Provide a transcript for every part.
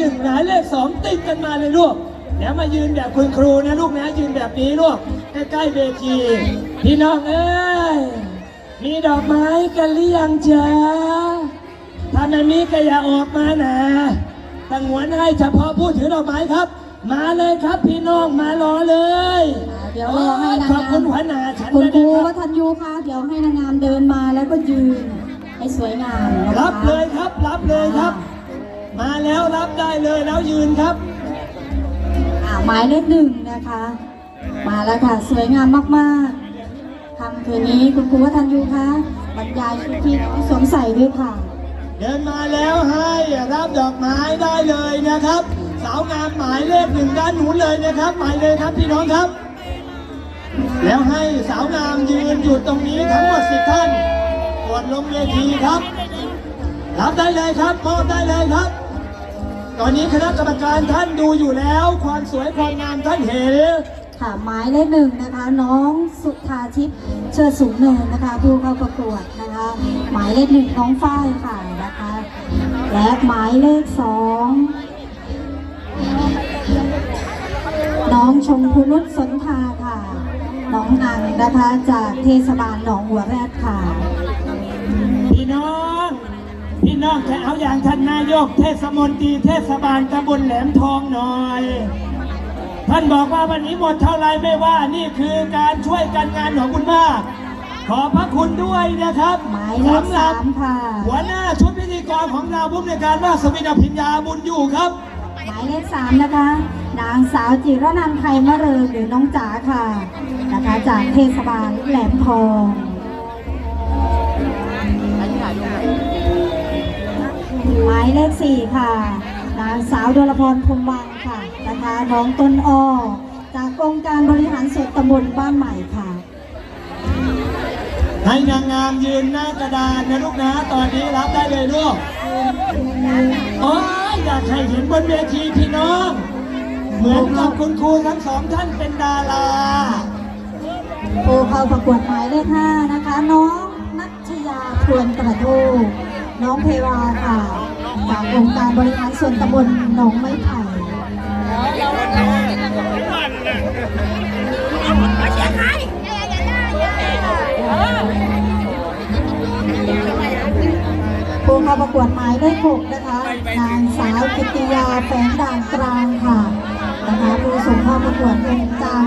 หนึ่งหมายเลขสองติดกันมาเลยลูกเดี๋ยวมายืนแบบคุณครูนะลูกนะยืนแบบนี้ลูกใกล้ๆเวทีพี่น้องเอ้ยมีดอกไม้กันหรือยังจ๊ะถ้าไม่มีก็อย่าออกมานะตั้งหวนให้เฉพาะผู้ถือดอกไม้ครับ มาเลยครับพี่น้องมารอเลยเดี๋ยวรอให้นางขอบงาคุณมหัวหน้าฉันคุณด้วยครูนะควัรับฒนยูคะเดี๋ยวให้นางงามเดินมาแล้วก็ยืนให้สวยงามนะคะรับเลยครับรับเลยครับ มาแล้วรับได้เลยแล้วยืนครับ อ่าหมายเลขหนึ่งนะคะ มาแล้วค่ะ สวยงามมากๆคำคืนนี้คุณครูวัฒนยูคะบรรยายชุดที่สวมใส่ด้วยค่ะ เดินมาแล้วให้รับดอกไม้ได้เลยนะครับ สาวงามหมายเลขหนึ่งด้านหนุนเลยนะครับหมายเลยครับพี่น้องครับ แล้วให้สาวงามยืนอยู่ตรงนี้ทั้งหมดสิบท่านกดลงเวทีครับ รับได้เลยครับมอบได้เลยครับ ตอนนี้คณะกรรมการท่านดูอยู่แล้ว ความสวยความงามท่านเห็น ค่ะหมายเลขหนึ่งนะคะ น้องสุธาทิพย์เชิดสูงเนินนะคะผู้เข้าประกวดนะคะ หมายเลขหนึ่งน้องฝ้ายค่ะนะคะ และหมายเลขสองน้องชมพูนุชสนทาค่ะ น้องนันนะคะจากเทศบาลหนองหัวแรดค่ะพี่น้อง พี่น้องจะเอาอย่างท่านนายก เทศมนตรีเทศบาลตำบลแหลมทองหน่อย ท่านบอกว่าวันนี้หมดเท่าไรไม่ว่านี่คือการช่วยกันงานของคุณมาก ขอบพระคุณด้วยนะครับหมายเลขสำหรัสาบมค่ะหัวหน้าชุดพิธีกรของเราผู้ในวยการว่าสวินอภิญญาบุญอยู่ครับ หมายเลขสามนะคะ นางสาวจิรนันท์ไทยมะเริงหรือน้องจ๋าค่ะนะคะจากเทศบาลแหลมทองห มายเลขสี่ค่ะนางสาวดลพรพรหมวังค่ะนะคะน้องต้นอ้อจากองค์การบริหารส่วนตำบลบ้านใหม่ค่ะ ให้นางงามยืนหน้ากระดานนะลูกนะตอนนี้รับได้เลยลูกโอ้ยอยากให้เห็นบนเวทีพี่น้อง เหมือนกับคุณครูทั้งสองท่านเป็นดาราผู้เข้าประกวดหมายเลขห้านะคะ น้องนัชยาทวนกระโทกน้องเพวาค่ะ จากองค์การบริหารส่วนตำบลหนองไม้ไผ่ผู้เข้าประกวดหมายเลขหกนะคะ นางสาวกิติยาแฝงด่านกลางค่ะ นะคะผู้ส่งเข้าประกวดองค์การ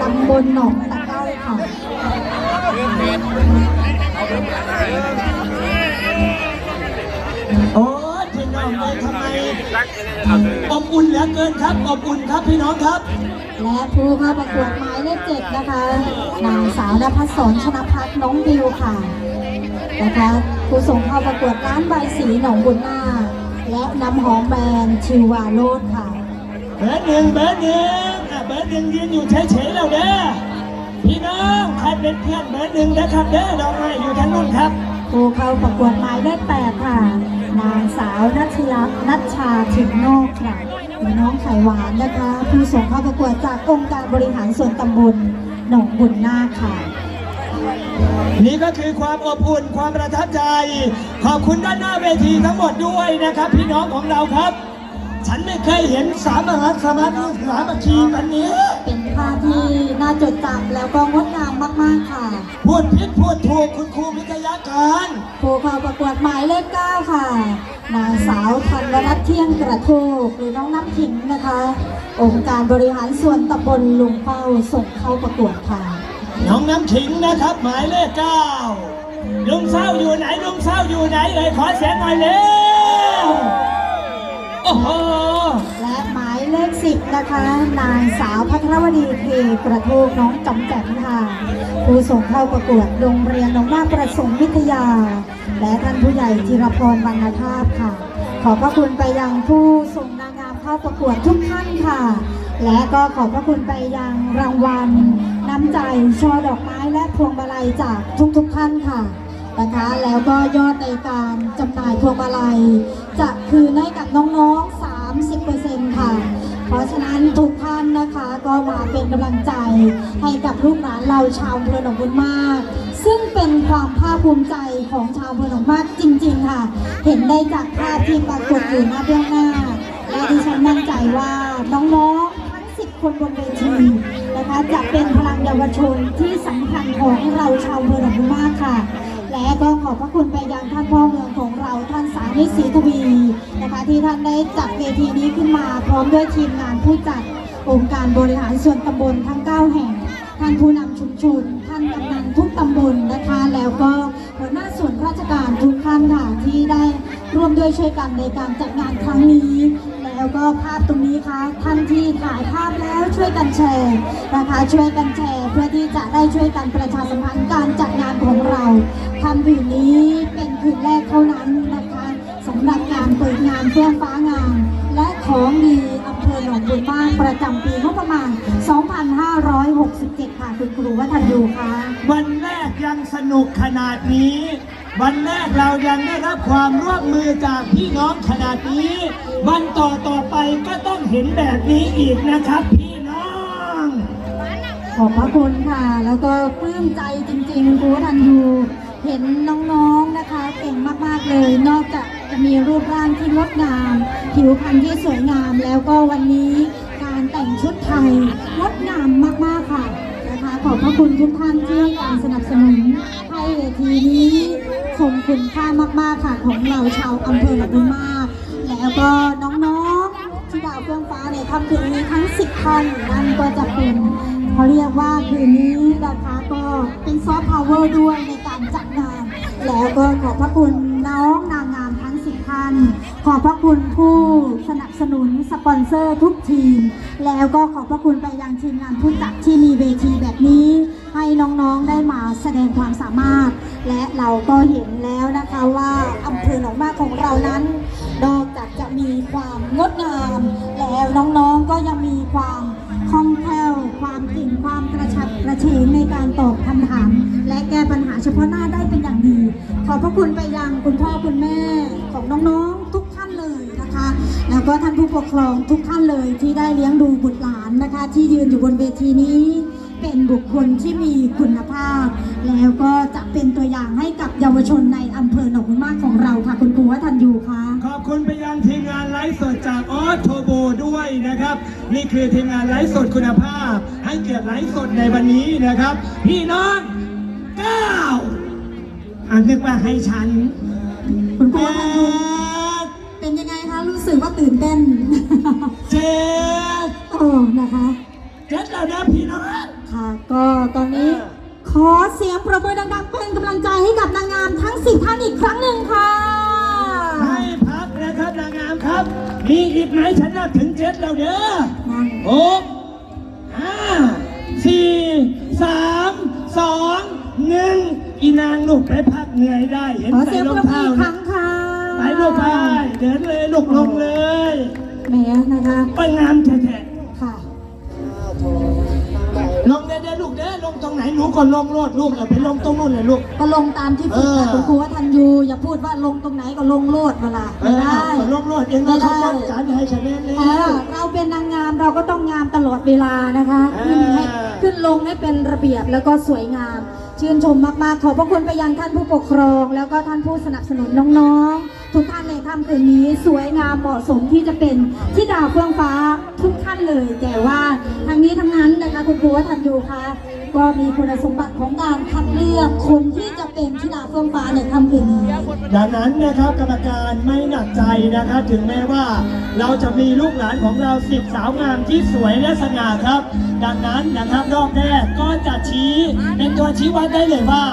ตำบลหนองตะไคร้ค่ะ อบอุ่นเหลือเกินครับ อบอุ่นครับพี่น้องครับ และผู้เข้าประกวดหมายเลขเจ็ดนะคะนางสาวนภัสสรชนพัฒน์น้องบิวค่ะนะคะผู้ส่งเข้าประกวดร้านใบสีหนองบุญนาคและน้ำหอมแบรนด์ชิวาโรดค่ะเบอร์หนึ่งเบอร์หนึ่งอะเบอร์หนึ่งยืนอยู่เฉยๆแล้วเด้อพี่น้องใครเป็นเพื่อนเบอร์หนึ่งนะครับเด้อดอกไม้อยู่ทางนู้นครับผู้เข้าประกวดหมายเลขแปดค่ะนางสาว นัชยานัชชาถิ่นนอกค่ะหรือน้องไข่หวานนะคะผู้ส่งเข้าประกวดจากองค์การบริหารส่วนตำบลหนองบุญนาคค่ะ นี่ก็คือความอบอุ่นความประทับใจ ขอบคุณด้านหน้าเวทีทั้งหมดด้วยนะครับ พี่น้องของเราครับ ฉันไม่เคยเห็นสามมหาสมาธิสามัคคีแบบนี้ เป็นภาพที่น่าจดจำแล้วก็งดงามมากๆค่ะ พูดผิดพูดถูกคุณครูวิทยาการผู้เข้าประกวดหมายเลข9ค่ะ นางสาวธันวรัตน์เที่ยงกระโทกหรือน้องน้ำขิงนะคะ องค์การบริหารส่วนตำบลลุงเป้าส่งเข้าประกวดค่ะ น้องน้ำขิงนะครับ หมายเลขเก้าลุงเศร้าอยู่ไหนลุงเศร้าอยู่ไหนเอ่ยขอเสียงหน่อยเร็วโอ้โห เลข10นะคะ นางสาวพัทรวดีเทกระโทกน้องจำแจ่มค่ะผู้ส่งเข้าประกวดโรงเรียนหนองนาประสงค์วิทยา และท่านผู้ใหญ่จิรพรวรรณภาพค่ะ ขอบพระคุณไปยังผู้ส่งนางงามเข้าประกวดทุกท่านค่ะ และก็ขอบพระคุณไปยังรางวัล น้ำใจช่อดอกไม้และพวงมาลัยจากทุกๆท่านค่ะนะคะแล้วก็ยอดในการจำหน่ายพวงมาลัย จะคืนให้กับน้องๆ 30%ค่ะ เพราะฉะนั้นทุกท่านนะคะก็มาเป็นกำลังใจให้กับลูกหลานเราชาวอำเภอหนองบุญมาก ซึ่งเป็นความภาคภูมิใจของชาวอำเภอหนองมากจริง ๆ ค่ะ เห็นได้จากภาพที่ปรากฏอยู่หน้าเบื้องหน้า และดิฉันมั่นใจว่าน้องๆทั้ง 10 คนบนเวทีนะคะจะเป็นพลังเยาวชนที่สำคัญของเราชาวเมืองบุมากค่ะ และก็ขอบพระคุณไปยังท่านพ่อเมืองของเราท่านสานิศรีทวีนะคะ ที่ท่านได้จัดเวทีนี้ขึ้นมา พร้อมด้วยทีมงานผู้จัดองค์การบริหารส่วนตำบลทั้ง 9 แห่ง ท่านผู้นำชุมชน ท่านกำนันทุกตำบลนะคะ แล้วก็หัวหน้าส่วนราชการทุกท่านค่ะที่ได้ร่วมด้วยช่วยกันในการจัดงานครั้งนี้ แล้วก็ภาพตรงนี้คะท่านที่ถ่ายภาพแล้วช่วยกันแชร์นะคะช่วยกันแชร์ เพื่อที่จะได้ช่วยกันประชาสัมพันธ์การจัดงานของเรา คืนนี้เป็นคืนแรกเท่านั้นนะคะสำหรับการเปิดงานเพื่อฟ้างาน และของดีอำเภอหนองบัวบ้านประจำปีงบประมาณ 2567 ค่ะ คุณครูวัฒนยูค่ะวันแรกยังสนุกขนาดนี้ วันแรกเรายังได้รับความร่วมมือจากพี่น้องขนาดนี้ วันต่อต่อไปก็ต้องเห็นแบบนี้อีกนะครับพี่น้องขอบพระคุณค่ะ แล้วก็ปลื้มใจจริงๆครูวัฒนยู เห็นน้องๆนะคะเก่งมากๆเลย นอกจากจะมีรูปร่างที่งดงาม ผิวพรรณที่สวยงามแล้วก็วันนี้การแต่งชุดไทยงดงามมากๆค่ะนะคะ ขอบพระคุณทุกท่านที่ให้การสนับสนุนให้เวทีนี้คงคุณค่ามากๆค่ะของเราชาวอำเภอหนองบุญมา แล้วก็น้องๆที่ดาวเฟื่องฟ้าในค่ำคืนนี้ทั้ง 10ท่านนั่นก็จะเป็นเขาเรียกว่าคืนนี้ นะคะ ก็เป็นซอฟต์พาวเวอร์ด้วยในการจัดงาน แล้วก็ขอบพระคุณน้องนางงามทั้งสิบท่าน ขอบพระคุณผู้สนับสนุนสปอนเซอร์ทุกทีม แล้วก็ขอบพระคุณไปยังทีมงานผู้จัดที่มีเวทีแบบนี้ ให้น้องๆได้มาแสดงความสามารถ และเราก็เห็นแล้วนะคะว่าอำเภอหนองมากของเรานั้นนอกจากจะมีความงดงาม แล้วน้องๆก็ยังมีความ ความเก่งความกระชับกระเฉงในการตอบคำถาม และแก้ปัญหาเฉพาะหน้าได้เป็นอย่างดี ขอบพระคุณไปยังคุณพ่อคุณแม่ของน้องๆทุกท่านเลยนะคะ แล้วก็ท่านผู้ปกครองทุกท่านเลยที่ได้เลี้ยงดูบุตรหลานนะคะ ที่ยืนอยู่บนเวทีนี้ เป็นบุคคลที่มีคุณภาพ แล้วก็จะเป็นตัวอย่างให้กับเยาวชนในอำเภอหนองบุญมากของเราค่ะคุณครูวัฒนยูค่ะ ขอบคุณไปยังทีมงานไลฟ์สดจากออสโทโบด้วยนะครับ นี่คือทีมงานไลฟ์สดคุณภาพ ให้เกียรติไลฟ์สดในวันนี้นะครับ พี่น้องเก้าอันนึกว่าให้ฉัน คุณคแปรูวัฒนยูดเป็นยังไงคะรู้สึกว่าตื่นเต้นเจ็ดโอ้นะคะเจ็ดแล้วนะพี่น้อง ค่ะ ก็ตอนนี้ขอเสียงประมือดังๆเป็นกำลังใจให้กับนางงามทั้งสิบท่านอีกครั้งหนึ่งค่ะ ให้พักนะครับนางงามครับ มีอีกไหมฉันนับถึงเจ็ดแล้วเด้อนั่นหกห้าสี่สามสองหนึ่งอีนางลูกไปพักเหนื่อยได้เห็นขอใส่เสียงรอปงรบมือเท้าอีกคนะรั้งค่ะไปลูกไปเดินเลยลูกลงเลย แหมนะคะ ไปงามแท้ค่ะๆ เด้อลูกเด้อลงตรงไหนหนูก็ลงโลดลูกอย่าไปลงตรงนู้นเลยลูก ก็ลงตามที่ฝึกนะอคุณครูว่าทันยูอย่าพูดว่าลงตรงไหนก็ลงโลดเวลาไม่ได้ เอาลงโลดเองก็ขบวนการให้ฉันเล่นเออเราเป็นนางงามเราก็ต้องงามตลอดเวลานะคะเอขึ้นให้ขึ้นลงให้เป็นระเบียบแล้วก็สวยงาม ชื่นชมมากๆ ขอบพระคุณไปยังท่านผู้ปกครอง แล้วก็ท่านผู้สนับสนุนน้องๆ ทุกท่านในค่ำคืนนี้สวยงามเหมาะสมที่จะเป็นที่ดาวเฟื่องฟ้าทุกท่านเลย แต่ว่าทั้งนี้ทั้งนั้นนะคะคุณครูวัฒนยูคะก็มีคุณสมบัติของการคัดเลือกคนที่จะเป็นที่ดาวเฟื่องฟ้าในค่ำคืนนี้ดังนั้นนะครับกรรมการไม่หนักใจนะครับถึงแม้ว่าเราจะมีลูกหลานของเราสิบสาวงามที่สวยและสง่าครับ ดังนั้นนะครับรอบแรกก็จะชี้เป็นตัวชี้วัดได้เลยว่า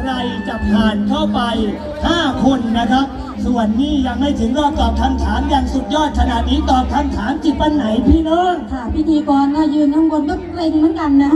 ใครจะผ่านเข้าไป 5 คนนะครับ ส่วนนี้ยังไม่ถึงรอบตอบคำถามอย่างสุดยอดขนาดนี้ตอบคำถามจิตปันไหนพี่น้อง ค่ะพิธีกรก็ยืนข้างบนก็เกรงเหมือนกันนะ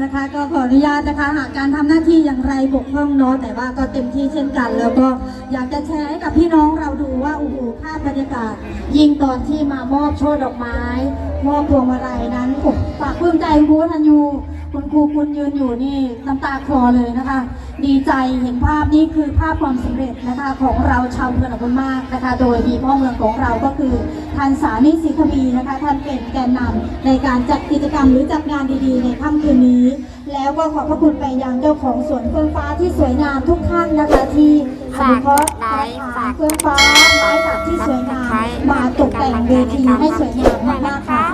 นะคะ ก็ขออนุญาตนะคะหากการทำหน้าที่อย่างไรบกพร่องเนาะแต่ว่าก็เต็มที่เช่นกัน แล้วก็อยากจะแชร์ให้กับพี่น้องเราดูว่าโอ้โหภาพบรรยากาศ ยิ่งตอนที่มามอบช่อดอกไม้ มอบพวงมาลัยนั้นโอ้ฝากปลื้มใจคุณครูทันยูคุณครูคุณยืนอยู่นี่น้ำตาคลอเลยนะคะ ดีใจเห็นภาพนี้คือภาพความสำเร็จนะคะของเราชาวเมืองอุบลมากนะคะ โดยมีพ่อเมืองของเราก็คือท่านสานิสิทธวีนะคะท่านเป็นแกนนำในการจัดกิจกรรมหรือจัดงานดีๆ ในค่ำคืนนี้ แล้วก็ขอบพระคุณไปยังเจ้าของสวนเฟื่องฟ้าที่สวยงามทุกท่านนะคะที่อนุเคราะห์กระถางเฟื่องฟ้าไม้ดัดที่สวยงามมาตกแต่งเวทีให้สวยงามมากๆค่ะ